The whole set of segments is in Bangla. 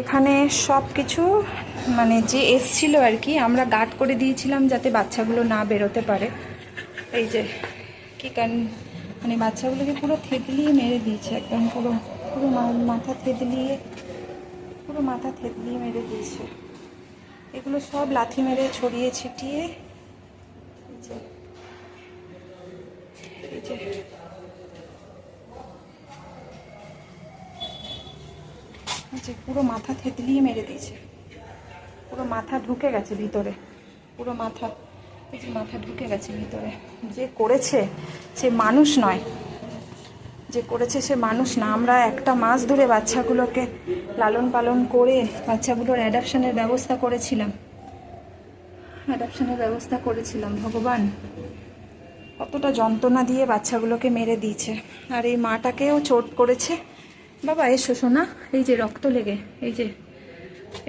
এখানে সব কিছু মানে যে এসছিল আর কি, আমরা গার্ড করে দিয়েছিলাম যাতে বাচ্চাগুলো না বেরোতে পারে। এই যে, কি কান মানে বাচ্চাগুলোকে পুরো থেতলিয়ে মেরে দিয়েছে একদম, পুরো পুরো মাথা থেতলিয়ে, পুরো মাথা থেতলিয়ে মেরে দিয়েছে। এগুলো সব লাথি মেরে ছড়িয়ে ছিটিয়ে, এই যে এই যে যে পুরো মাথা থেতলিয়ে মেরে দিয়েছে। পুরো মাথা ঢুকে গেছে ভিতরে। পুরো মাথা যে মাথা ঢুকে গেছে ভিতরে। যে করেছে সে মানুষ নয়। যে করেছে সে মানুষ না। আমরা একটা মাস ধরে বাচ্চাগুলোকে লালন পালন করে বাচ্চাগুলোর অ্যাডাপশনের ব্যবস্থা করেছিলাম। অ্যাডাপশনের ব্যবস্থা করেছিলাম, ভগবান। কতটা যন্ত্রণা দিয়ে বাচ্চাগুলোকে মেরে দিয়েছে। আর এই মাটাকেও চোট করেছে। বাবা, এসো শোনা এই যে রক্ত লেগে, এই যে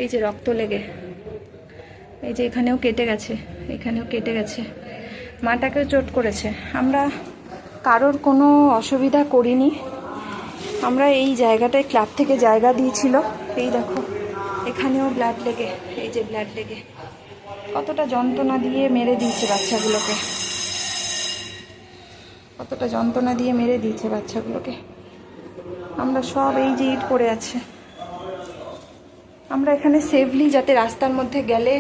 এই যে রক্ত লেগে। এই যে এখানেও কেটে গেছে, এখানেও কেটে গেছে। মাটাকেও চোট করেছে। আমরা কারোর কোনো অসুবিধা করিনি। আমরা এই জায়গাটায় ক্লাব থেকে জায়গা দিয়েছিল। এই দেখো, এখানেও ব্লাড লেগে, এই যে ব্লাড লেগে। কতটা যন্ত্রণা দিয়ে মেরে দিয়েছে বাচ্চাগুলোকে। কতটা যন্ত্রণা দিয়ে মেরে দিয়েছে বাচ্চাগুলোকে। আমরা সব এই যে ইট পড়ে আছে। আমরা এখানে সেফলি যাতে রাস্তার মধ্যে গেলে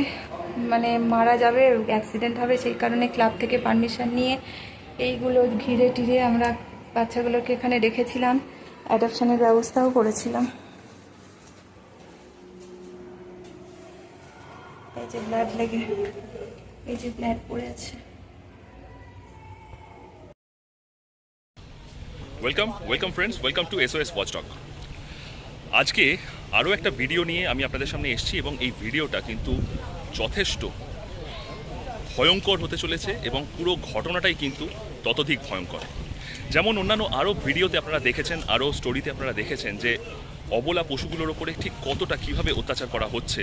মানে মারা যাবে অ্যাক্সিডেন্ট হবে, সেই কারণে ক্লাব থেকে পারমিশন নিয়ে এইগুলো ঘিরে টিরে আমরা বাচ্চাগুলোকে এখানে রেখেছিলাম। অ্যাডপশনের ব্যবস্থাও করেছিলাম। এই যে ব্লাড লেগে, এই যে ব্লাড পড়ে আছে। Welcome welcome friends welcome to SOS watchdog আজকে আরও একটা ভিডিও নিয়ে আমি আপনাদের সামনে এসেছি এবং এই ভিডিওটা কিন্তু যথেষ্ট ভয়ঙ্কর হতে চলেছে এবং পুরো ঘটনাটাই কিন্তু ততোধিক ভয়ঙ্কর। যেমন অন্যান্য আরও ভিডিওতে আপনারা দেখেছেন আরও স্টোরিতে আপনারা দেখেছেন যে অবলা পশুগুলোর ওপরে ঠিক কতটা কীভাবে অত্যাচার করা হচ্ছে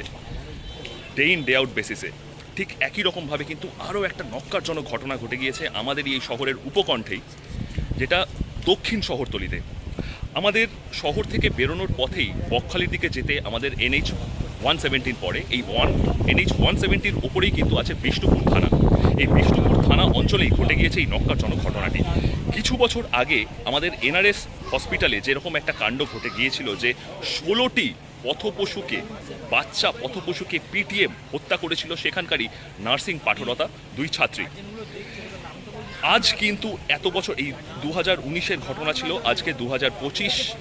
ডে ইন ডে আউট বেসিসে ঠিক একই রকমভাবে কিন্তু আরও একটা নক্কারজনক ঘটনা ঘটে গিয়েছে আমাদের এই শহরের উপকণ্ঠেই, যেটা দক্ষিণ শহরতলিতে। আমাদের শহর থেকে বেরোনোর পথেই বকখালির দিকে যেতে আমাদের এনএইচ ওয়ান সেভেন্টিন পড়ে। এই ওয়ান, এনএইচ ওয়ান সেভেন্টির ওপরেই কিন্তু আছে বিষ্ণুপুর থানা। এই বিষ্ণুপুর থানা অঞ্চলেই ঘটে গিয়েছে এই নক্কারজনক ঘটনাটি। কিছু বছর আগে আমাদের এনআরএস হসপিটালে যেরকম একটা কাণ্ড ঘটে গিয়েছিল যে ষোলোটি পথপশুকে, বাচ্চা পথপশুকে পিটিএম হত্যা করেছিল, সেখানকারই নার্সিং পাঠরতা দুই ছাত্রী। আজ কিন্তু এত বছর, এই দু হাজার উনিশের ঘটনা ছিল, আজকে দু হাজার পঁচিশ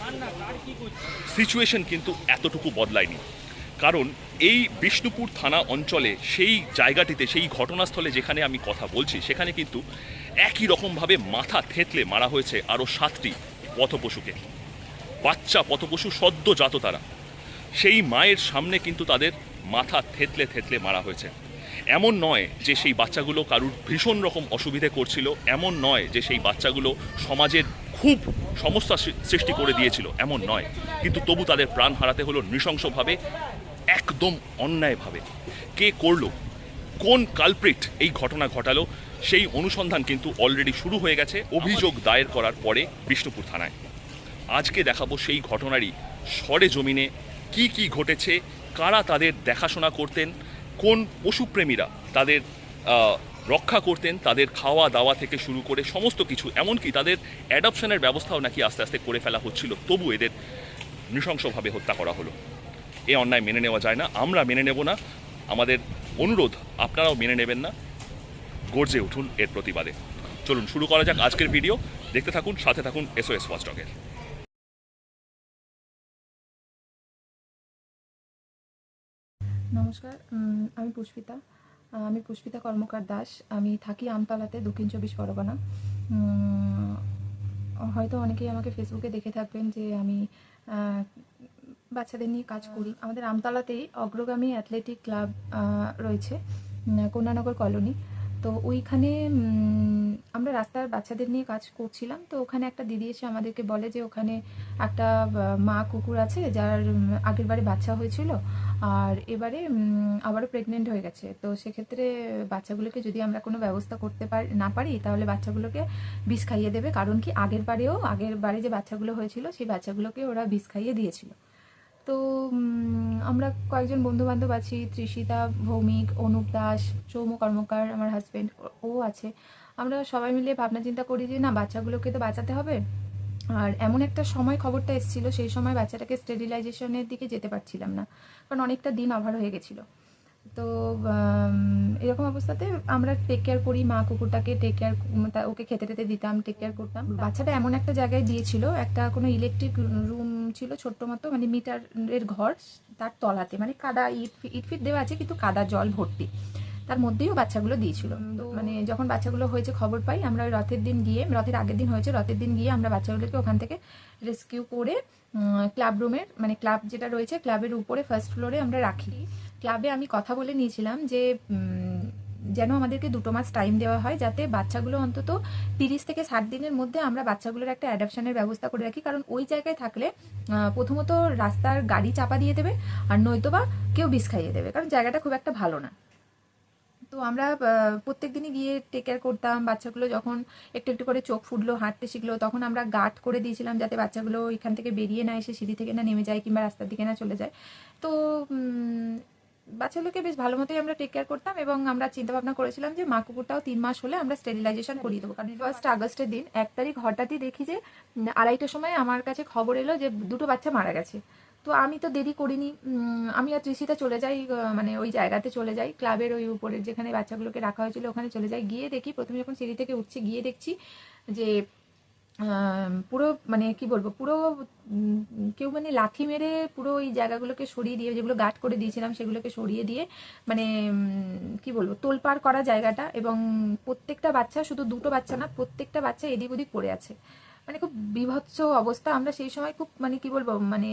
সিচুয়েশন কিন্তু এতটুকু বদলায়নি। কারণ এই বিষ্ণুপুর থানা অঞ্চলে, সেই জায়গাটিতে, সেই ঘটনাস্থলে যেখানে আমি কথা বলছি, সেখানে কিন্তু একই রকমভাবে মাথা থেতলে মারা হয়েছে আরও সাতটি পথপশুকে। বাচ্চা পথপশু সদ্যজাত তারা। সেই মায়ের সামনে কিন্তু তাদের মাথা থেতলে থেতলে মারা হয়েছে। এমন নয় যে সেই বাচ্চাগুলো কারুর ভীষণ রকম অসুবিধে করছিল, এমন নয় যে সেই বাচ্চাগুলো সমাজের খুব সমস্যা সৃষ্টি করে দিয়েছিল, এমন নয়। কিন্তু তবু তাদের প্রাণ হারাতে হলো নৃশংসভাবে, একদম অন্যায়ভাবে। কে করল? কোন কালপ্রিট এই ঘটনা ঘটালো? সেই অনুসন্ধান কিন্তু অলরেডি শুরু হয়ে গেছে, অভিযোগ দায়ের করার পরে বিষ্ণুপুর থানায়। আজকে দেখাবো সেই ঘটনারই সরে জমিনে কি কি ঘটেছে, কারা তাদের দেখাশোনা করতেন কোন পশুপ্রেমীরা তাদের রক্ষা করতেন, তাদের খাওয়া দাওয়া থেকে শুরু করে সমস্ত কিছু, এমনকি তাদের অ্যাডপশনের ব্যবস্থাও নাকি আস্তে আস্তে করে ফেলা হচ্ছিল, তবু এদের নৃশংসভাবে হত্যা করা হলো। এ অন্যায় মেনে নেওয়া যায় না, আমরা মেনে নেব না, আমাদের অনুরোধ আপনারাও মেনে নেবেন না, গর্জে উঠুন এর প্রতিবাদে। চলুন, শুরু করা যাক আজকের ভিডিও দেখতে থাকুন, সাথে থাকুন এসওএস ওয়াচডগের নমস্কার আমি পুষ্পিতা। আমি পুষ্পিতা কর্মকার দাস। আমি থাকি আমতলাতে, দক্ষিণ চব্বিশ পরগনা। হয়তো অনেকেই আমাকে ফেসবুকে দেখে থাকবেন যে আমি বাচ্চাদের নিয়ে কাজ করি। আমাদের আমতলাতেই অগ্রগামী অ্যাথলেটিক ক্লাব রয়েছে কন্যানগর কলোনি। তো ওইখানে আমরা রাস্তার বাচ্চাদের নিয়ে কাজ করছিলাম। তো ওখানে একটা দিদি এসে আমাদেরকে বলে যে ওখানে একটা মা কুকুর আছে, যার আগের বাচ্চা হয়েছিল। আর এবারে আবারও প্রেগনেন্ট হয়ে গেছে। তো সেক্ষেত্রে বাচ্চাগুলোকে যদি আমরা কোনো ব্যবস্থা করতে পারি, না পারি, তাহলে বাচ্চাগুলোকে বিষ খাইয়ে দেবে। কারণ কি, আগের বারেও, আগের বারে যে বাচ্চাগুলো হয়েছিল, সেই বাচ্চাগুলোকে ওরা বিষ খাইয়ে দিয়েছিল। তো আমরা কয়েকজন বন্ধু বান্ধব আছি তৃষিতা ভৌমিক, অনুপ দাস, সৌম্য কর্মকার, আমার হাজবেন্ড ও আছে। আমরা সবাই মিলে ভাবনা চিন্তা করি যে, না, বাচ্চাগুলোকে তো বাঁচাতে হবে। আর এমন একটা সময় খবরটা এসেছিল সেই সময় বাচ্চাটাকে স্টেরিলাইজেশনের দিকে যেতে পারছিলাম না কারণ অনেকটা দিন ওভার হয়ে গেছিল। তো এরকম অবস্থাতে আমরা টেক কেয়ার করি মা কুকুরটাকে টেক কেয়ার ওকে খেতে টেতে দিতাম টেক কেয়ার করতাম। বাচ্চাটা এমন একটা জায়গায় দিয়েছিল একটা কোনো ইলেকট্রিক রুম ছিল ছোট্ট মতো মানে মিটারের ঘর তার তলাতে মানে কাদা ইট ইট ফিট দেওয়া আছে কিন্তু কাদা জল ভর্তি। তার মধ্যেও বাচ্চাগুলো দিয়েছিল। মানে যখন বাচ্চাগুলো হয়েছে খবর পাই, আমরা ওই রথের দিন গিয়ে, রথের আগের দিন হয়েছে, রথের দিন গিয়ে আমরা বাচ্চাগুলোকে ওখান থেকে রেস্কিউ করে ক্লাব রুমের মানে ক্লাব যেটা রয়েছে ক্লাবের উপরে ফার্স্ট ফ্লোরে আমরা রাখি। ক্লাবে আমি কথা বলে নিয়েছিলাম যে যেন আমাদেরকে দুটো মাস টাইম দেওয়া হয় যাতে বাচ্চাগুলো অন্তত তিরিশ থেকে ষাট দিনের মধ্যে আমরা বাচ্চাগুলোর একটা অ্যাডাপশনের ব্যবস্থা করে রাখি। কারণ ওই জায়গায় থাকলে প্রথমত রাস্তার গাড়ি চাপা দিয়ে দেবে, আর নয়তোবা কেউ বিষ খাইয়ে দেবে। কারণ জায়গাটা খুব একটা ভালো না। তো আমরা প্রত্যেক দিনই গিয়ে টেক কেয়ার করতাম। বাচ্চাগুলো যখন একটু একটু করে চোখ ফুটলো, হাঁটতে শিখলো, তখন আমরা গার্ড করে দিয়েছিলাম যাতে বাচ্চাগুলো এখান থেকে বেরিয়ে না এসে সিঁড়ি থেকে না নেমে যায় কিংবা রাস্তার দিকে না চলে যায়। তো বাচ্চাগুলোকে বেশ ভালো মতোই আমরা টেক কেয়ার করতাম এবং আমরা চিন্তা ভাবনা করেছিলাম যে মা কুকুরটাও তিন মাস হলে আমরা স্টেরিলাইজেশন করিয়ে দেবো। কারণ ফার্স্ট আগস্টের দিন, এক তারিখ হঠাৎই দেখি যে আড়াইটার সময় আমার কাছে খবর এলো যে দুটো বাচ্চা মারা গেছে। তো আমি তো দেরি করিনি আমি আর তৃষিতা চলে যাই মানে ওই জায়গাতে চলে যাই, ক্লাবের ওই উপরের যেখানে বাচ্চাগুলোকে রাখা হয়েছিল, ওখানে চলে যাই। গিয়ে দেখি, প্রথমে যখন সিঁড়ি থেকে উঠছি, গিয়ে দেখছি যে পুরো মানে কি বলব, পুরো কেউ মানে লাথি মেরে পুরো ওই জায়গাগুলোকে সরিয়ে দিয়ে, যেগুলো গার্ড করে দিয়েছিলাম, সেগুলোকে সরিয়ে দিয়ে মানে কি বলব, তোলপাড় করা জায়গাটা এবং প্রত্যেকটা বাচ্চা, শুধু দুটো বাচ্চা না, প্রত্যেকটা বাচ্চা এদিক ওদিক পড়ে আছে। মানে খুব বিভৎস অবস্থা। আমরা সেই সময় খুব মানে কি বলব মানে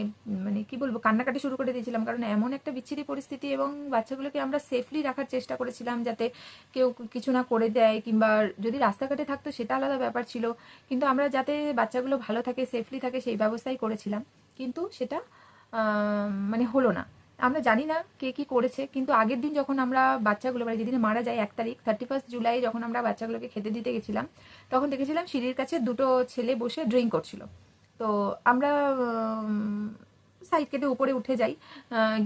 মানে কি বলব, কান্নাকাটি শুরু করে দিয়েছিলাম। কারণ এমন একটা বিচ্ছিরি পরিস্থিতি এবং বাচ্চাগুলোকে আমরা সেফলি রাখার চেষ্টা করেছিলাম যাতে কেউ কিছু না করে দেয় কিংবা যদি রাস্তাঘাটে থাকতো সেটা আলাদা ব্যাপার ছিল। কিন্তু আমরা যাতে বাচ্চাগুলো ভালো থাকে সেফলি থাকে সেই ব্যবস্থাই করেছিলাম। কিন্তু সেটা মানে হলো না। আমরা জানি না কে কি করেছে, কিন্তু আগের দিন যখন আমরা বাচ্চাগুলো মানে যেদিন মারা যায় এক তারিখ থার্টি ফার্স্ট জুলাই যখন আমরা বাচ্চাগুলোকে খেতে দিতে গেছিলাম, তখন দেখেছিলাম সিঁড়ির কাছে দুটো ছেলে বসে ড্রিঙ্ক করছিল। তো আমরা সাইড কেটে উপরে উঠে যাই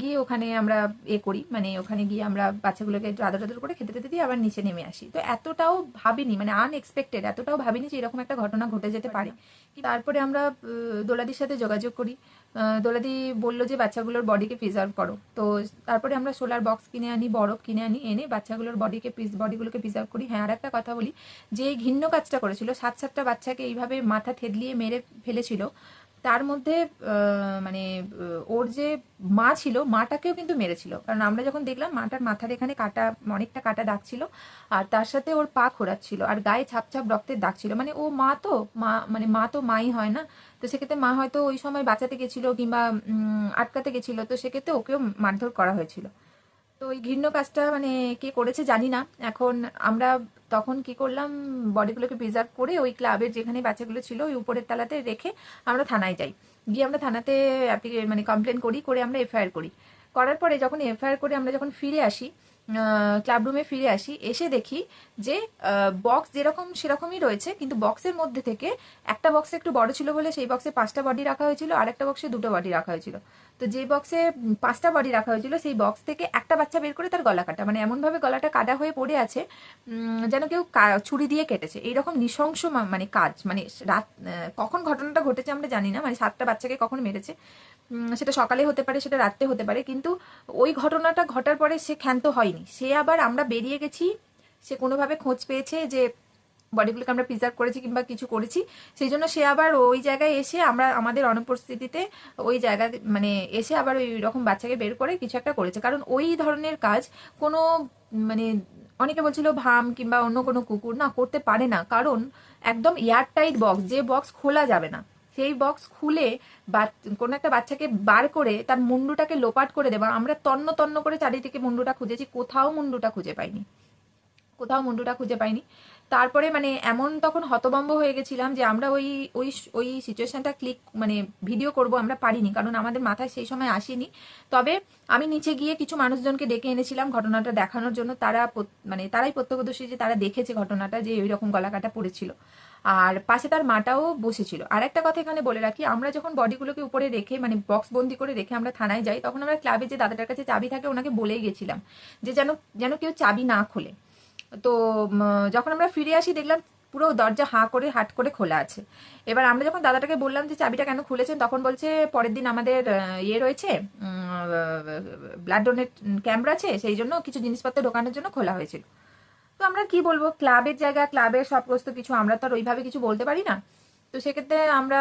গিয়ে ওখানে আমরা এ করি মানে ওখানে গিয়ে আমরা বাচ্চাগুলোকে আদর আদর করে খেতে খেতে দিয়ে আবার নিচে নেমে আসি। তো এতটাও ভাবিনি মানে আনএক্সপেক্টেড এতটাও ভাবিনি যে এরকম একটা ঘটনা ঘটে যেতে পারে। তারপরে আমরা দোলাদির সাথে যোগাযোগ করি। দোলাদি বলল যে, বাচ্চাগুলোর বডিকে প্রিজার্ভ করো। তো তারপরে আমরা সোলার বক্স কিনে আনি, বরফ কিনে আনি, এনে বাচ্চাগুলোর বডিকে বডিগুলোকে প্রিজার্ভ করি। হ্যাঁ আর একটা কথা বলি, যে ঘিন্ন কাজটা করেছিল, সাত সাতটা বাচ্চাকে এইভাবে মাথা থেদলিয়ে মেরে ফেলেছিল তার মধ্যে মানে ওর যে মা ছিল, মাটাকেও কিন্তু মেরেছিল। কারণ আমরা যখন দেখলাম, মাটার মাথার এখানে কাটা, অনেকটা কাটা দাগ ছিল, আর তার সাথে ওর পা খোরাচ্ছিল আর গায়ে ছাপ ছাপ রক্তের দাগ ছিল। মানে ও মা তো, মা মানে মা তো মাই হয় না। তো সেক্ষেত্রে মা হয়তো ওই সময় বাঁচাতে গেছিল কিংবা আটকাতে গেছিল। তো সেক্ষেত্রে ওকেও মারধর করা হয়েছিল। তো ওই ঘৃণ্য কাজটা মানে কে করেছে জানি না এখন আমরা তখন কি করলাম, বডিগুলোকে প্রিজার্ভ করে ওই ক্লাবের যেখানে বাচ্চাগুলো ছিল ওই উপরের তালাতে রেখে আমরা থানায় যাই। গিয়ে আমরা থানাতে মানে কমপ্লেন করি, করে আমরা এফআইআর করি। করার পরে যখন এফআইআর করে আমরা যখন ফিরে আসি ক্লাব রুমে ফিরে আসি, এসে দেখি যে বক্স যেরকম সেরকমই রয়েছে, কিন্তু বক্সের মধ্যে থেকে একটা বক্সে একটু বড় ছিল বলে সেই বক্সে পাঁচটা বডি রাখা হয়েছিল, আর একটা বক্সে দুটো বডি রাখা হয়েছিল। তো যে বক্সে পাঁচটা বডি রাখা হয়েছিল, সেই বক্স থেকে একটা বাচ্চা বের করে তার গলা কাটা। মানে এমনভাবে গলাটা কাটা হয়ে পড়ে আছে যেন কেউ ছুরি দিয়ে কেটেছে। এইরকম নৃশংস মানে কাজ মানে রাত কখন ঘটনাটা ঘটেছে আমরা জানি না মানে সাতটা বাচ্চাকে কখন মেরেছে। সেটা সকালে হতে পারে, সেটা রাত্রে হতে পারে, কিন্তু ওই ঘটনাটা ঘটার পরে সে ক্ষান্ত হয়নি। সে আবার আমরা বেরিয়ে গেছি, সে কোনোভাবে খোঁজ পেয়েছে যে বডিগুলোকে আমরা প্রিজার্ভ করেছি কিংবা কিছু করেছি, সেই জন্য সে আবার ওই জায়গায় এসে আমরা, আমাদের অনুপস্থিতিতে ওই জায়গা মানে এসে আবার ওই রকম বাচ্চাকে বের করে কিছু একটা করেছে। কারণ ওই ধরনের কাজ কোনো মানে অনেকে বলছিল ভাম কিংবা অন্য কোনো কুকুর না, করতে পারে না। কারণ একদম এয়ারটাইট বক্স যে বক্স খোলা যাবে না। সেই বক্স খুলে কোনো একটা বাচ্চাকে বার করে তার মুন্ডুটাকে লোপাট করে দেবা। আমরা তন্ন তন্ন করে চারিদিকে মুন্ডুটা খুঁজেছি, কোথাও মুন্ডুটা খুঁজে পাইনি। কোথাও মুন্ডুটা খুঁজে পাইনি। তারপরে মানে এমন তখন হতভম্ব হয়ে গেছিলাম যে আমরা ওই ওই ওই সিচুয়েশনটা ক্লিক মানে ভিডিও করব আমরা পারিনি, কারণ আমাদের মাথায় সেই সময় আসেনি। তবে আমি নিচে গিয়ে কিছু মানুষজনকে ডেকে এনেছিলাম ঘটনাটা দেখানোর জন্য। তারা মানে তারাই প্রত্যক্ষদর্শী যে তারা দেখেছে ঘটনাটা, যে ওই রকম গলাকাটা পড়েছিল। আর পাশে তার মাটাও বসেছিল। আর একটা কথা এখানে বলে রাখি, আমরা যখন বডিগুলোকে উপরে রেখে মানে বক্স বন্দি করে রেখে আমরা থানায় যাই, তখন আমরা ক্লাবে যে দাদাটার কাছে চাবি থাকে, ওনাকে বলেই গেছিলাম যে যেন যেন কেউ চাবি না খোলে। তো যখন আমরা ফিরে আসি, দেখলাম পুরো দরজা হাঁ করে, হাট করে খোলা আছে। এবার আমরা যখন দাদাটাকে বললাম যে চাবিটা কেন খুলেছেন, তখন বলছে, পরের দিন আমাদের ইয়ে রয়েছে ব্লাড ডোনেট ক্যাম্প আছে, সেই জন্য কিছু জিনিসপত্র ঢোকানোর জন্য খোলা হয়েছিল। তো আমরা কি বলব? ক্লাবের জায়গা, ক্লাবের সব সবগ্রস্ত কিছু আমরা তো আর ওইভাবে কিছু বলতে পারি না। তো সেক্ষেত্রে আমরা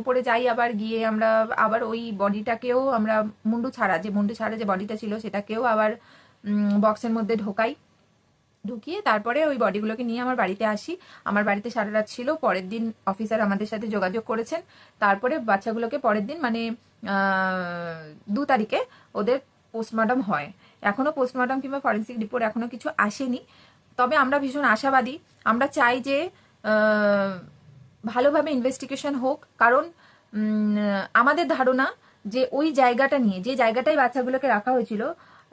উপরে যাই আবার গিয়ে আমরা আবার ওই বডিটাকেও আমরা মুন্ডু ছাড়া, যে মুন্ডু ছাড়া যে বডিটা ছিল সেটাকেও আবার বক্সের মধ্যে ঢোকাই। ঢুকিয়ে তারপরে ওই বডিগুলোকে নিয়ে আমার বাড়িতে আসি। আমার বাড়িতে সারা রাত ছিল। পরের দিন অফিসার আমাদের সাথে যোগাযোগ করেছেন। তারপরে বাচ্চাগুলোকে পরের দিন মানে দু তারিখে ওদের পোস্টমর্টম হয়। এখনও পোস্টমর্টম কিংবা ফরেন্সিক রিপোর্ট এখনও কিছু আসেনি। তবে আমরা ভীষণ আশাবাদী। আমরা চাই যে ভালোভাবে ইনভেস্টিগেশন হোক। কারণ আমাদের ধারণা যে ওই জায়গাটা নিয়ে, যে জায়গাটায় বাচ্চাগুলোকে রাখা হয়েছিল,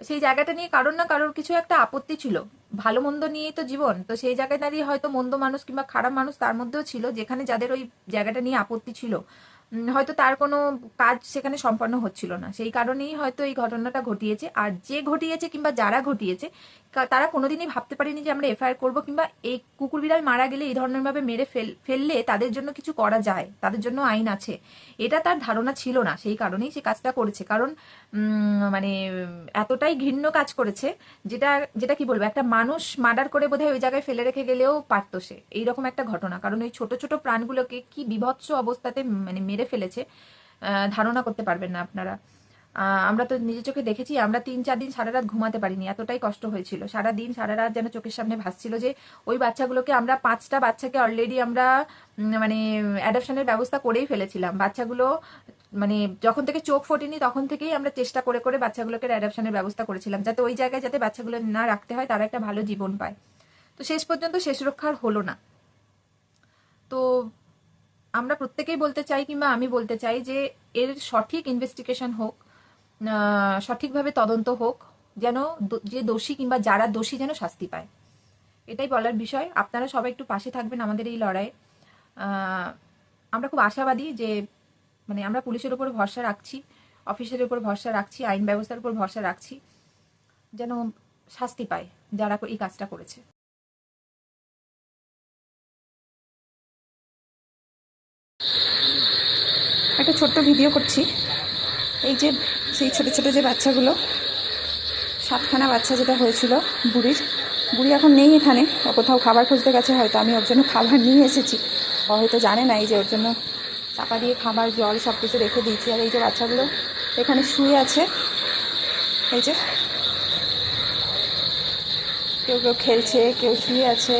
সেই জায়গাটা নিয়ে কারোর না কারোর কিছু একটা আপত্তি ছিল। ভালো মন্দ নিয়েই তো জীবন। তো সেই জায়গায় দাঁড়িয়ে হয়তো মন্দ মানুষ কিংবা খারাপ মানুষ তার মধ্যেও ছিল, যেখানে যাদের ওই জায়গাটা নিয়ে আপত্তি ছিল। হয়তো তার কোনো কাজ সেখানে সম্পন্ন হচ্ছিল না। সেই কারণেই হয়তো এই ঘটনাটা ঘটিয়েছে। আর যে ঘটিয়েছে কিংবা যারা ঘটিয়েছে তারা কোনোদিনই ভাবতে পারেনি যে আমরা এফআইআর করব কিংবা এই কুকুর বিড়াল মারা গেলে এই ধরনেরভাবে মেরে ফেল, ফেললে তাদের জন্য কিছু করা যায়, তাদের জন্য আইন আছে। এটা তার ধারণা ছিল না, সেই কারণেই সে কাজটা করেছে। কারণ মানে এতটাই ঘৃণ্য কাজ করেছে যেটা যেটা কি বলব, একটা মানুষ মার্ডার করে বোধহয় ওই জায়গায় ফেলে রেখে গেলেও পারতো সে। এইরকম একটা ঘটনা। কারণ ওই ছোট ছোট প্রাণগুলোকে কি বিভৎস অবস্থাতে মানে মেরে ফেলেছে ধারণা করতে পারবেন না আপনারা। আমরা তো নিজের চোখে দেখেছি, আমরা তিন চার দিন সারা রাত ঘুমাতে পারিনি, এতটাই কষ্ট হয়েছিল। সারা দিন, সারা রাত যেন চোখের সামনে ভাসছিল যে, ওই বাচ্চাগুলোকে আমরা পাঁচটা বাচ্চাকে অলরেডি আমরা মানে অ্যাডাপশনের ব্যবস্থা করেই ফেলেছিলাম। বাচ্চাগুলো মানে যখন থেকে চোখ ফোটেনি, তখন থেকেই আমরা চেষ্টা করে করে বাচ্চাগুলোকে অ্যাডাপশনের ব্যবস্থা করেছিলাম, যাতে ওই জায়গায় যাতে বাচ্চাগুলো না রাখতে হয়, তারা একটা ভালো জীবন পায়। তো শেষ পর্যন্ত শেষ রক্ষার হলো না। তো আমরা প্রত্যেকেই বলতে চাই কিংবা আমি বলতে চাই যে এর সঠিক ইনভেস্টিগেশন হোক সঠিকভাবে তদন্ত হোক যেন যে দোষী কিংবা যারা দোষী যেন শাস্তি পায়। এটাই বলার বিষয়। আপনারা সবাই একটু পাশে থাকবেন আমাদের এই লড়াইয়ে। আহ, আমরা খুব আশাবাদী যে মানে আমরা পুলিশের উপর ভরসা রাখছি অফিসের উপর ভরসা রাখছি আইন ব্যবস্থার উপর ভরসা রাখছি যেন শাস্তি পায় যারা এই কাজটা করেছে। একটা ছোট্ট ভিডিও করছি। এই যে সেই ছোট ছোট যে বাচ্চাগুলো, সাতখানা বাচ্চা যেটা হয়েছিল বুড়ির। বুড়ি এখন নেই এখানে কোথাও খাবার খুঁজতে গেছে, হয়তো আমি ওর জন্য খাবার নিয়ে এসেছি। হয়তো জানে না এই যে ওর জন্য চাপা দিয়ে খাবার, জল সব কিছু রেখে দিয়েছি। আর এই যে বাচ্চাগুলো এখানে শুয়ে আছে। এই যে কেউ কেউ খেলছে, কেউ শুয়ে আছে।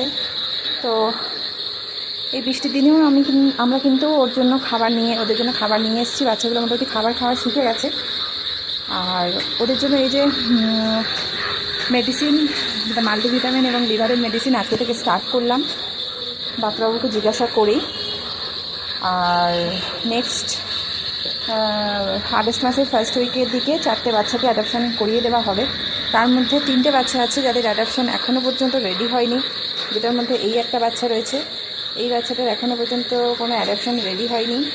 তো এই বৃষ্টির দিনেও আমি আমরা কিন্তু ওর জন্য খাবার নিয়ে, ওদের জন্য খাবার নিয়ে এসেছি। বাচ্চাগুলো মোটামুটি খাবার খাওয়া শিখে গেছে। আর ওদের জন্য এই যে মেডিসিন মাল্টিভিটামিন এবং লিভারের মেডিসিন আজকে থেকে স্টার্ট করলাম। ডাক্তারবাবুকে জিজ্ঞাসা করেই আর নেক্সট আগস্ট মাসের ফার্স্ট উইকের দিকে চারটে বাচ্চাকে অ্যাডাপশন করিয়ে দেওয়া হবে। তার মধ্যে তিনটে বাচ্চা আছে যাদের অ্যাডাপশন এখনও পর্যন্ত রেডি হয়নি। যেটার মধ্যে এই একটা বাচ্চা রয়েছে। এই বাচ্চাটার এখনও পর্যন্ত কোনো অ্যাডাপশন রেডি হয়নি।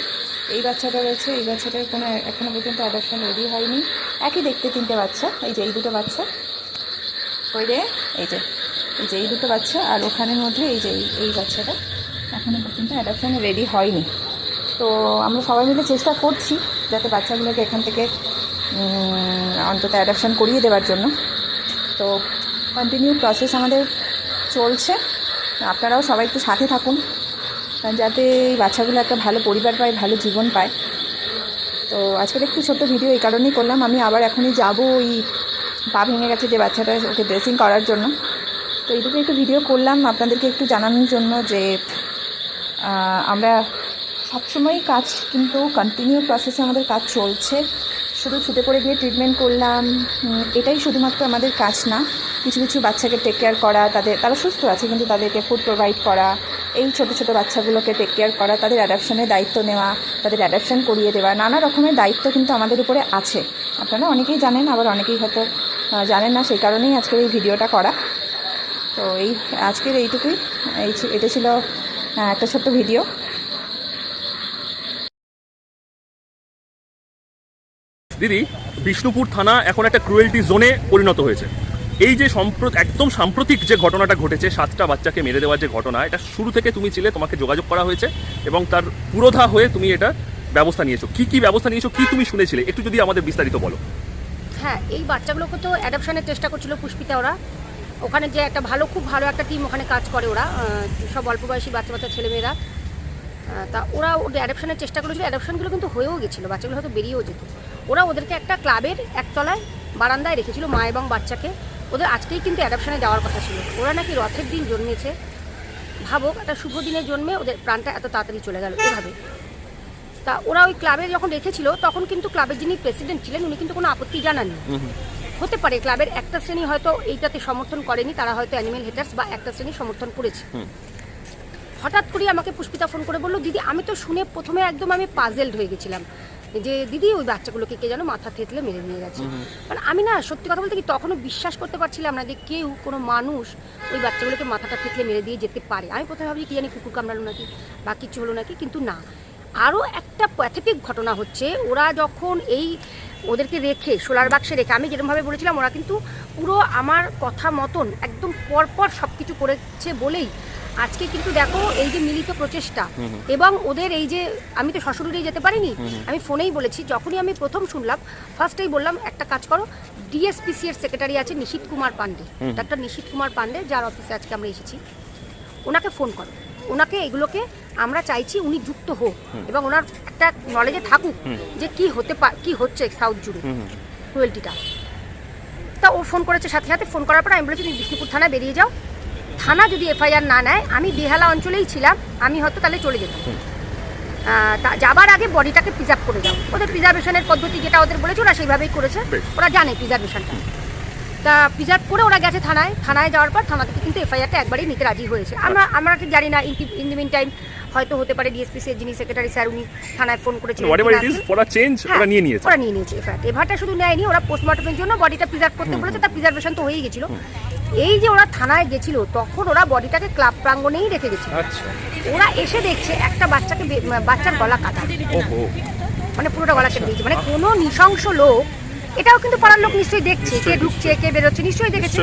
এই বাচ্চাটা রয়েছে, এই বাচ্চাটার কোনো এখনও পর্যন্ত অ্যাডাপশন রেডি হয়নি। একই দেখতে তিনটে বাচ্চা, এই যে এই দুটো বাচ্চা। ওই রে এই যে এই যে এই দুটো বাচ্চা, আর ওখানের মধ্যে এই যে এই- বাচ্চাটা এখনও পর্যন্ত অ্যাডাপশন রেডি হয়নি। তো আমরা সবাই মিলে চেষ্টা করছি যাতে বাচ্চাগুলোকে এখান থেকে অন্তত অ্যাডাপশন করিয়ে দেওয়ার জন্য। তো কন্টিনিউ প্রসেস আমাদের চলছে। আপনারাও সবাই একটু সাথে থাকুন যাতে এই বাচ্চাগুলো একটা ভালো পরিবার পায়, ভালো জীবন পায়। তো আজকের একটু ছোট্ট ভিডিও এই কারণেই করলাম। আমি আবার এখনই যাব ওই পা ভেঙে গেছে যে বাচ্চাটা, ওকে ড্রেসিং করার জন্য। তো এইটুকু একটু ভিডিও করলাম, আপনাদেরকে একটু জানানোর জন্য যে আমরা সবসময়ই কাজ কিন্তু কন্টিনিউ প্রসেসে আমাদের কাজ চলছে। শুধু ছুটে পড়ে গিয়ে ট্রিটমেন্ট করলাম। এটাই শুধুমাত্র আমাদের কাজ না। কিছু কিছু বাচ্চাকে টেক কেয়ার করা, তাদের, তারা সুস্থ আছে কিন্তু তাদেরকে ফুড প্রোভাইড করা, এই ছোট ছোট বাচ্চাগুলোকে টেক কেয়ার করা, তাদের অ্যাডাপশনের দায়িত্ব নেওয়া, তাদের অ্যাডাপশন করিয়ে দেওয়া, নানা রকমের দায়িত্ব কিন্তু আমাদের উপরে আছে। আপনারা অনেকেই জানেন, আবার অনেকেই হয়তো জানেন না, সেই কারণেই আজকের এই ভিডিওটা করা। তো এই, আজকের এইটুকুই, এই এটা ছিল একটা ছোট্ট ভিডিও। দিদি, বিষ্ণুপুর থানা এখন একটা ক্রুয়েলটি জোনে পরিণত হয়েছে। এই যে সম্প্র- একদম সাম্প্রতিক যে ঘটনাটা ঘটেছে, সাতটা বাচ্চাকে মেরে দেওয়ার যে ঘটনা, এটা শুরু থেকে তুমি ছিলে, তোমাকে যোগাযোগ করা হয়েছে এবং তার পুরোধা হয়ে তুমি এটা ব্যবস্থা নিয়েছো। কি কি ব্যবস্থা নিয়েছো, কি তুমি শুনেছিলে? একটু যদি আমাদের বিস্তারিত বলো। হ্যাঁ এই বাচ্চাগুলোকে তো অ্যাডাপশনের চেষ্টা করছিল পুষ্পিতা ওরা। ওখানে যে একটা ভালো, খুব ভালো একটা টিম ওখানে কাজ করে ওরা সব অল্প বয়সী বাচ্চা বাচ্চা ছেলেমেয়েরা। তা ওরা অ্যাডাপশনের চেষ্টা করেছিল। অ্যাডাপশনগুলো কিন্তু হয়েও গেছিল, বাচ্চাগুলো হয়তো বেরিয়েও যেত। ওরা ওদেরকে একটা ক্লাবের একতলায় বারান্দায় রেখেছিল মা এবং বাচ্চাকে। ওদের আজকেই কিন্তু অ্যাডাপশনে যাওয়ার কথা ছিল। ওরা নাকি রথের দিন জন্মেছে। ভাবুক একটা শুভ দিনে জন্মে ওদের প্রাণটা এত তাড়াতাড়ি চলে গেল এভাবে। তা ওরা ওই ক্লাবে যখন রেখেছিল তখন কিন্তু ক্লাবের যিনি প্রেসিডেন্ট ছিলেন উনি কিন্তু কোনো আপত্তি জানাননি। হতে পারে ক্লাবের একটা শ্রেণি হয়তো এইটাতে সমর্থন করেনি তারা হয়তো অ্যানিমেল হেটার্স বা একটা শ্রেণি সমর্থন করেছে। হঠাৎ করে আমাকে পুষ্পিতা ফোন করে বলল দিদি আমি তো শুনে প্রথমে একদম আমি পাজেলড হয়ে গেছিলাম। যে দিদি ওই বাচ্চাগুলোকে কে যেন মাথা থেতলে মেরে নিয়ে গেছে। মানে আমি না সত্যি কথা বলতে কি তখনও বিশ্বাস করতে পারছিলাম না যে কেউ কোনো মানুষ ওই বাচ্চাগুলোকে মাথাটা থেতলে মেরে দিয়ে যেতে পারে। আমি প্রথমে ভাবছি কি জানি কুকুর কামড়ালো নাকি বা কিছু হলো নাকি কিন্তু না। আরও একটা প্যাথেটিক ঘটনা হচ্ছে ওরা যখন এই ওদেরকে রেখে সোলার বাক্সে রেখে আমি যেরকমভাবে বলেছিলাম ওরা কিন্তু পুরো আমার কথা মতন একদম পরপর সব কিছু করেছে বলেই আজকে কিন্তু দেখো এই যে মিলিত প্রচেষ্টা এবং ওদের এই যে আমি তো শ্বশুরেই যেতে পারিনি আমি ফোনেই বলেছি যখনই আমি প্রথম শুনলাম ফার্স্টেই বললাম একটা কাজ করো ডিএসপিসি এর সেক্রেটারি আছে নিশীত কুমার পান্ডে ডাক্তার নিশীত কুমার পান্ডে যার অফিসে আজকে আমরা এসেছি। ওনাকে ফোন করো। ওনাকে এগুলোকে আমরা চাইছি উনি যুক্ত হোক এবং ওনার একটা নলেজে থাকুক যে কি হতে কি হচ্ছে সাউথ জুড়ে ক্রুয়েলটিটা তা ও ফোন করেছে সাথে সাথে ফোন করার পর আমি বলেছি তুমি বিষ্ণুপুর থানায় বেরিয়ে যাও। থানা যদি এফআইআর না নেয় আমি বেহালা অঞ্চলেই ছিলাম আমি হয়তো তাহলে চলে যেতাম। তা যাবার আগে বডিটাকে প্রিজার্ভ করে যাও ওদের প্রিজার্ভেশনের পদ্ধতি যেটা ওদের বলেছে ওরা সেইভাবেই করেছে। ওরা জানে প্রিজার্ভেশনটা তা প্রিজার্ভ করে ওরা গেছে থানায়। থানায় যাওয়ার পর থানা থেকে কিন্তু এফআইআরটা একবারই নিতে রাজি হয়েছে। আমরা আমরা ঠিক জানি না ইন দি মিন টাইম হয়তো হতে পারে ডিএসপিসি এর যিনি সেক্রেটারি স্যার উনি থানায় ফোন করেছিলেন। ফর আ চেঞ্জ ওরা নিয়ে নিয়েছে। ওরা নিয়ে নিয়েছে এফআইআর। এভারটা শুধু নেয়নি ওরা পোস্টমর্টমের জন্য বডিটা প্রিজার্ভ করতে বলেছে তার প্রিজার্ভেশন তো হয়েই গেছিল। এই যে ওরা থানায় গেছিল তখন ওরা বডিটাকে ক্লাব প্রাঙ্গণেই রেখে গেছিল। আচ্ছা। ওরা এসে দেখছে একটা বাচ্চাকে বাচ্চার গলা কাটা। মানে পুরোটা গলা কেটে দিয়েছে। মানে কোনো নৃশংস লোক এটাও কিন্তু পাড়ার লোক নিশ্চয়ই দেখছে কে ঢুকছে কে বেরোচ্ছে নিশ্চয়ই দেখেছে।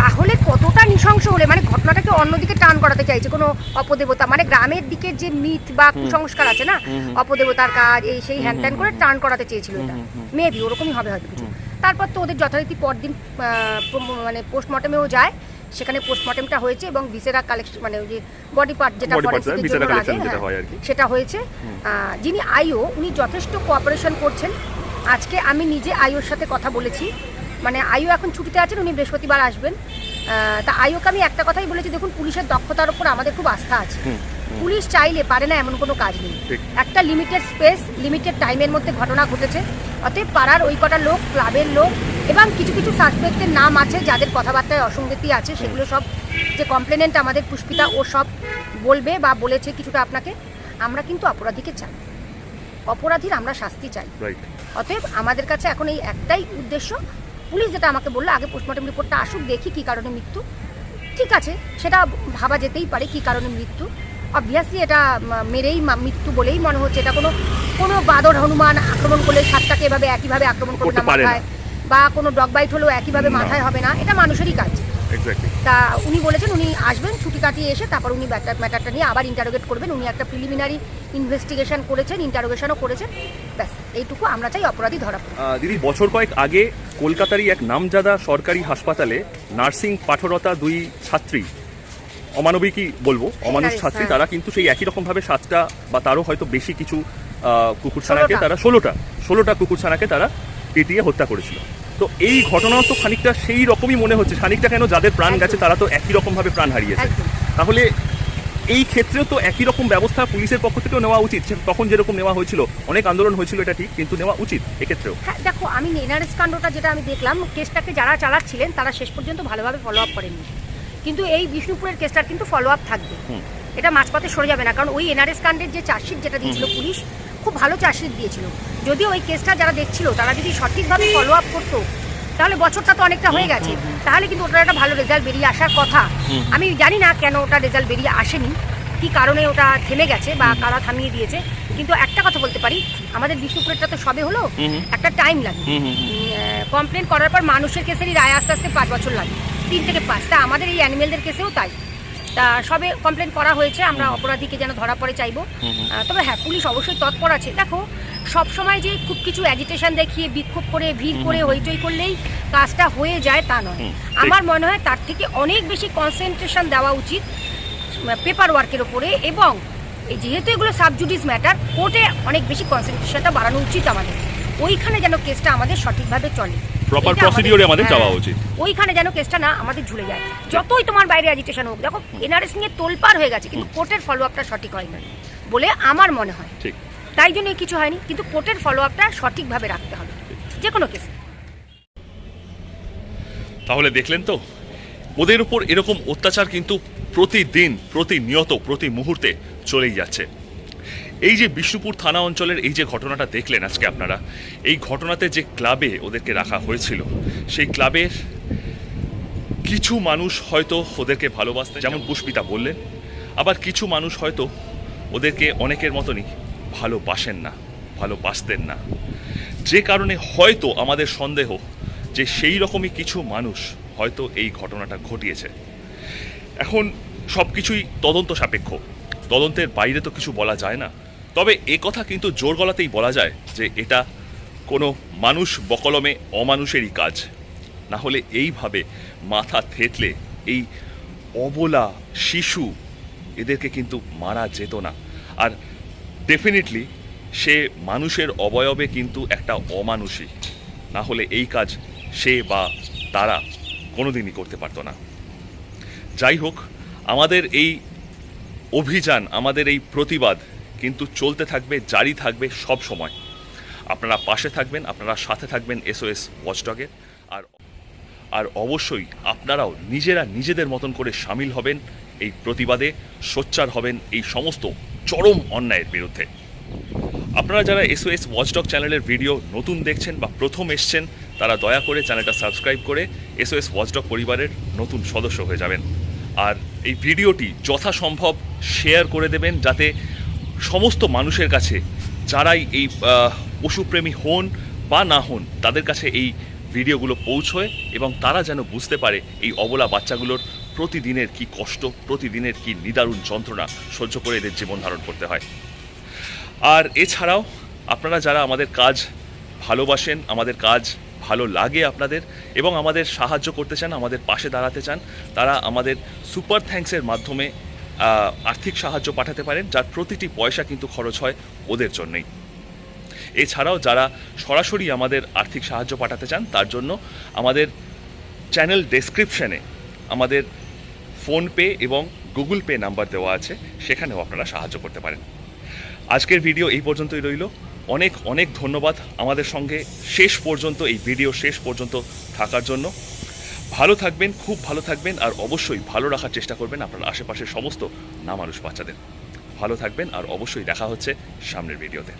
তাহলে কতটা নৃশংস হলে মানে ঘটনাটাকে অন্যদিকে টান করাতে চাইছে কোনো অপদেবতা? মানে গ্রামের দিকে যে মিথ বা কুসংস্কার আছে না অপদেবতার কাজ এই সেই হ্যান ত্যান করে টান করাতে চেয়েছিল এটা। মেবি ওরকমই হবে হয়তো কিছু। তারপর তো ওদের যথারীতি পরদিন মানে পোস্টমর্টমেও যায়। সেখানে পোস্টমর্টমটা হয়েছে এবং ভিসেরা কালেকশন মানে ওই যে বডি পার্ট যেটা forensic-এর জন্য লাগে, হ্যাঁ, আর কি। সেটা হয়েছে। যিনি আইও উনি যথেষ্ট কোঅপারেশন করছেন। আজকে আমি নিজে আইওর সাথে কথা বলেছি। মানে আইও এখন ছুটিতে আছেন উনি বৃহস্পতিবার আসবেন। আহ, তা আইওকে আমি একটা কথাই বলেছি দেখুন পুলিশের দক্ষতার উপর আমাদের খুব আস্থা আছে। পুলিশ চাইলে পারে না এমন কোনো কাজ নেই। একটা লিমিটেড স্পেস লিমিটেড টাইমের মধ্যে ঘটনা ঘটেছে। অতএব পাড়ার ওই কটা লোক ক্লাবের লোক এবং কিছু কিছু সাসপেক্টের নাম আছে যাদের কথাবার্তায় অসঙ্গতি আছে সেগুলো সব যে কমপ্লেনেন্ট আমাদের পুষ্পিতা ও সব বলবে বা বলেছে কিছুটা আপনাকে আমরা কিন্তু অপরাধীকে চাই। অপরাধীর আমরা শাস্তি চাই। অতএব আমাদের কাছে এখন এই একটাই উদ্দেশ্য। পুলিশ যেটা আমাকে বলল আগে পোস্টমর্টম রিপোর্টটা আসুক দেখি কী কারণে মৃত্যু। ঠিক আছে সেটা ভাবা যেতেই পারে কী কারণে মৃত্যু। অবভিয়াসলি এটা মেরেই মৃত্যু বলেই মনে হচ্ছে। এটা কোনো কোনো বাদর হনুমান আক্রমণ করলে সাতটাকে এভাবে একইভাবে আক্রমণ করবে করতে না। মাথায় বা কোনো ডগ বাইট হলেও একইভাবে মাথায় হবে না। এটা মানুষেরই কাজ। তা উনি বলেছেন উনি আসবেন ছুটি কাটিয়ে এসে তারপর উনি ব্যাটার ম্যাটারটা নিয়ে আবার ইন্টারোগেট করবেন। উনি একটা প্রিলিমিনারি ইনভেস্টিগেশন করেছেন ইন্টারোগেশনও করেছেন। ব্যাস এইটুকু আমরা চাই অপরাধী ধরা দিদি বছর কয়েক আগে কলকাতারই এক নামজাদা সরকারি হাসপাতালে নার্সিং পাঠরতা দুই ছাত্রী অমানবিকই বলব অমানুষ হ্যাঁ, ছাত্রী হ্যাঁ। তারা কিন্তু সেই একই রকম ভাবে সাতটা বা তারও হয়তো বেশি কিছু কুকুরছানাকে। তারা ষোলোটা ষোলোটা কুকুরছানাকে তারা পিটিয়ে হত্যা করেছিল। তো এই ঘটনাও তো খানিকটা সেই রকমই মনে হচ্ছে খানিকটা কেন যাদের প্রাণ গেছে তারা তো একই রকম ভাবে প্রাণ হারিয়েছে। তাহলে এই ক্ষেত্রেও তো একই রকম ব্যবস্থা পুলিশের পক্ষ থেকেও নেওয়া উচিত তখন যেরকম নেওয়া হয়েছিল অনেক আন্দোলন হয়েছিল এটা ঠিক কিন্তু নেওয়া উচিত এক্ষেত্রেও। হ্যাঁ দেখো আমি এনআরএস কাণ্ডটা যেটা আমি দেখলাম কেসটাকে যারা চালাচ্ছিলেন তারা শেষ পর্যন্ত ভালোভাবে ফলো আপ করেননি। কিন্তু এই বিষ্ণুপুরের কেসটার কিন্তু ফলো আপ থাকবে। এটা মাঝপথে সরে যাবে না কারণ ওই এনআরএস কাণ্ডের যে চার্জশিট যেটা দিয়েছিল পুলিশ খুব ভালো চার্জশিট দিয়েছিল। যদিও ওই কেসটা যারা দেখছিল তারা যদি সঠিকভাবে ফলো আপ করতো তাহলে বছরটা তো অনেকটা হয়ে গেছে। তাহলে কিন্তু ওটার একটা ভালো রেজাল্ট বেরিয়ে আসার কথা। আমি জানি না কেন ওটা রেজাল্ট বেরিয়ে আসেনি কি কারণে ওটা থেমে গেছে বা কারা থামিয়ে দিয়েছে কিন্তু একটা কথা বলতে পারি আমাদের বিষ্ণুপুরেরটা তো সবে হলো একটা টাইম লাগে। কমপ্লেন করার পর মানুষের কেসেরই রায় আস্তে আস্তে পাঁচ বছর লাগে। তিন থেকে পাঁচ তা আমাদের এই অ্যানিমেলদের কেসেও তাই। তা সবে কমপ্লেন করা হয়েছে আমরা অপরাধীকে যেন ধরা পড়ে চাইব। তবে হ্যাঁ পুলিশ অবশ্যই তৎপর আছে। দেখো সব সময় যে খুব কিছু অ্যাজিটেশন দেখিয়ে বিক্ষোভ করে ভিড় করে হইচই করলেই কাজটা হয়ে যায় তা নয়। আমার মনে হয় তার থেকে অনেক বেশি কনসেন্ট্রেশন দেওয়া উচিত পেপার ওয়ার্কের ওপরে এবং যেহেতু এগুলো সাবজুডিস ম্যাটার কোর্টে অনেক বেশি কনসেন্ট্রেশনটা বাড়ানো উচিত আমাদের। ওইখানে যেন কেসটা আমাদের সঠিকভাবে চলে। Proper এটা আমাদের হ্যাঁ, যাওয়া উচিত। ওইখানে যেন কেসটা না আমাদের ঝুলে যায়। যতই তোমার বাইরে অ্যাজিটেশন হোক দেখো এনআরএস নিয়ে তোলপার হয়ে গেছে কিন্তু কোর্টের ফলো আপটা সঠিক হয় না বলে আমার মনে হয়। ঠিক। তাই জন্য কিছু হয়নি কিন্তু কোর্টের ফলো আপটা সঠিকভাবে রাখতে হবে যে কোনো কেসে তাহলে দেখলেন তো ওদের উপর এরকম অত্যাচার কিন্তু প্রতিদিন প্রতিনিয়ত প্রতি মুহূর্তে চলেই যাচ্ছে। এই যে বিষ্ণুপুর থানা অঞ্চলের এই যে ঘটনাটা দেখলেন আজকে আপনারা, এই ঘটনাতে যে ক্লাবে ওদেরকে রাখা হয়েছিল, সেই ক্লাবের কিছু মানুষ হয়তো ওদেরকে ভালোবাসতেন, যেমন পুষ্পিতা বললেন, আবার কিছু মানুষ হয়তো ওদেরকে অনেকের মতনই ভালোবাসেন না, ভালোবাসতেন না। যে কারণে হয়তো আমাদের সন্দেহ যে সেই রকমই কিছু মানুষ হয়তো এই ঘটনাটা ঘটিয়েছে। এখন সব কিছুই তদন্ত সাপেক্ষ। তদন্তের বাইরে তো কিছু বলা যায় না। তবে এ কথা কিন্তু জোর গলাতেই বলা যায় যে এটা কোনো মানুষ বকলমে অমানুষেরই কাজ। না হলে এইভাবে মাথা থেতলে এই অবলা শিশু এদেরকে কিন্তু মারা যেত না। আর ডেফিনেটলি সে মানুষের অবয়বে কিন্তু একটা অমানুষই। না হলে এই কাজ সে বা তারা কোনোদিনই করতে পারতো না। যাই হোক, আমাদের এই অভিযান, আমাদের এই প্রতিবাদ কিন্তু চলতে থাকবে, জারি থাকবে সব সময়। আপনারা পাশে থাকবেন, আপনারা সাথে থাকবেন এসওএস ওয়াচডগের আর আর অবশ্যই আপনারাও নিজেরা নিজেদের মতন করে সামিল হবেন এই প্রতিবাদে, সোচ্চার হবেন এই সমস্ত চরম অন্যায়ের বিরুদ্ধে। আপনারা যারা এসওএস ওয়াচডগ চ্যানেলের ভিডিও নতুন দেখছেন বা প্রথম এসছেন, তারা দয়া করে চ্যানেলটা সাবস্ক্রাইব করে এসওএস ওয়াচডগ পরিবারের নতুন সদস্য হয়ে যাবেন। আর এই ভিডিওটি যথাসম্ভব শেয়ার করে দেবেন যাতে সমস্ত মানুষের কাছে, যারাই এই পশুপ্রেমী হন বা না হন, তাদের কাছে এই ভিডিওগুলো পৌঁছয় এবং তারা যেন বুঝতে পারে এই অবলা বাচ্চাগুলোর প্রতিদিনের কি কষ্ট, প্রতিদিনের কি নিদারুণ যন্ত্রণা সহ্য করে এদের জীবন ধারণ করতে হয়। আর এছাড়াও আপনারা যারা আমাদের কাজ ভালোবাসেন, আমাদের কাজ ভালো লাগে আপনাদের এবং আমাদের সাহায্য করতে চান, আমাদের পাশে দাঁড়াতে চান, তারা আমাদের সুপার থ্যাঙ্কসের মাধ্যমে আর্থিক সাহায্য পাঠাতে পারেন, যার প্রতিটি পয়সা কিন্তু খরচ হয় ওদের জন্যই। এছাড়াও যারা সরাসরি আমাদের আর্থিক সাহায্য পাঠাতে চান, তার জন্য আমাদের চ্যানেল ডেসক্রিপশনে আমাদের ফোনপে এবং গুগল পে নাম্বার দেওয়া আছে, সেখানেও আপনারা সাহায্য করতে পারেন। আজকের ভিডিও এই পর্যন্তই রইল। অনেক অনেক ধন্যবাদ আমাদের সঙ্গে শেষ পর্যন্ত, এই ভিডিও শেষ পর্যন্ত থাকার জন্য। ভালো থাকবেন, খুব ভালো থাকবেন আর অবশ্যই ভালো রাখার চেষ্টা করবেন আপনার আশেপাশের সমস্ত না মানুষ বাচ্চাদের। ভালো থাকবেন আর অবশ্যই দেখা হচ্ছে সামনের ভিডিওতে।